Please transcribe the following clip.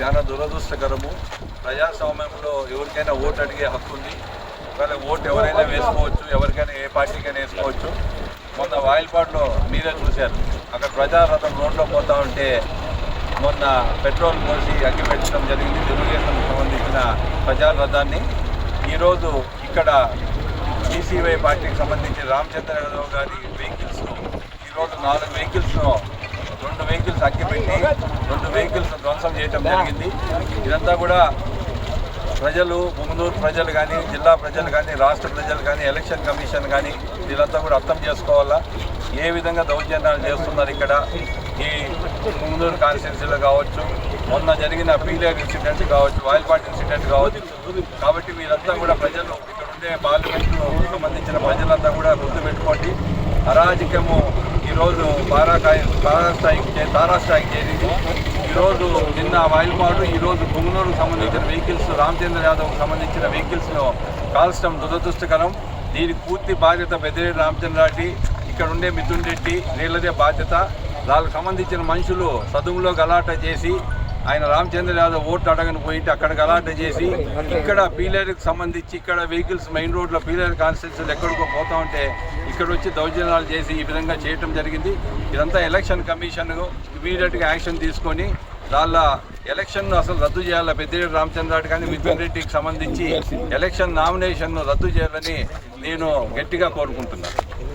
చాలా దురదృష్టకరము. ప్రజాస్వామ్యంలో ఎవరికైనా ఓటు అడిగే హక్కు ఉంది. ఒకవేళ ఓటు ఎవరైనా వేసుకోవచ్చు ఎవరికైనా ఏ పార్టీకైనా వేసుకోవచ్చు. మొన్న వాయిల్పాడులో మీరే చూశారు. అక్కడ ప్రజారథం రోడ్లో పోతా ఉంటే మొన్న పెట్రోల్ పోసి అగ్గి పెట్టడం జరిగింది. తెలుగుదేశం సంబంధించిన ప్రజారథాన్ని. ఈరోజు ఇక్కడ టీసీవై పార్టీకి సంబంధించి రామచంద్ర యాదవ్ గారి వెహికల్స్ను ఈరోజు నాలుగు వెహికల్స్ను వెహికల్స్ రెండు వెహికల్స్ ధ్వంసం చేయడం జరిగింది. ఇదంతా కూడా ప్రజలు బుంగనూరు ప్రజలు కానీ జిల్లా ప్రజలు కానీ రాష్ట్ర ప్రజలు కానీ ఎలక్షన్ కమిషన్ కానీ వీళ్ళంతా కూడా అర్థం చేసుకోవాలా? ఏ విధంగా దౌర్జన్యాలు చేస్తున్నారు ఇక్కడ? ఈ బుంగనూరు కాన్స్టిట్యున్సీలో కావచ్చు మొన్న జరిగిన పీలేర్ ఇన్సిడెంట్ కావచ్చు వాయిల్పాట్ ఇన్సిడెంట్ కావచ్చు. కాబట్టి వీళ్ళంతా కూడా ప్రజలు ఇక్కడ ఉండే పార్లమెంట్లో సంబంధించిన ప్రజలంతా కూడా గుర్తుపెట్టుకోండి. అరాజకము ఈరోజు పారాకాయ తారాస్థాయికి చే- తారాస్థాయికి చేరింది. ఈరోజు నిన్న వాయిల్పాడు ఈరోజు పుంగనూరుకు సంబంధించిన వెహికల్స్ రామచంద్ర యాదవ్కు సంబంధించిన వెహికల్స్ను కాల్చడం దురదృష్టకరం. దీనికి పూర్తి బాధ్యత పెద్దిరెడ్డి రామచంద్రారెడ్డి ఇక్కడ ఉండే మిథున్ రెడ్డి వీళ్ళదే బాధ్యత. వాళ్ళకు సంబంధించిన మనుషులు సదువులో గలాట చేసి ఆయన రామచంద్ర యాదవ్ ఓట్లు అడగని పోయింటే అక్కడ గలాట చేసి ఇక్కడ పీలేరుకి సంబంధించి ఇక్కడ వెహికల్స్ మెయిన్ రోడ్లో పీలేరు కాన్స్టిట్యూన్సీలు ఎక్కడికో పోతా ఉంటే ఇక్కడ వచ్చి దౌర్జన్యాలు చేసి ఈ విధంగా చేయటం జరిగింది. ఇదంతా ఎలక్షన్ కమిషన్ ఇమీడియట్గా యాక్షన్ తీసుకొని వాళ్ళ ఎలక్షన్ అసలు రద్దు చేయాలి పెద్దిరెడ్డి రామచంద్రారెడ్డి కానీ మిథున్ రెడ్డికి సంబంధించి ఎలక్షన్ నామినేషన్ను రద్దు చేయాలని నేను గట్టిగా కోరుకుంటున్నాను.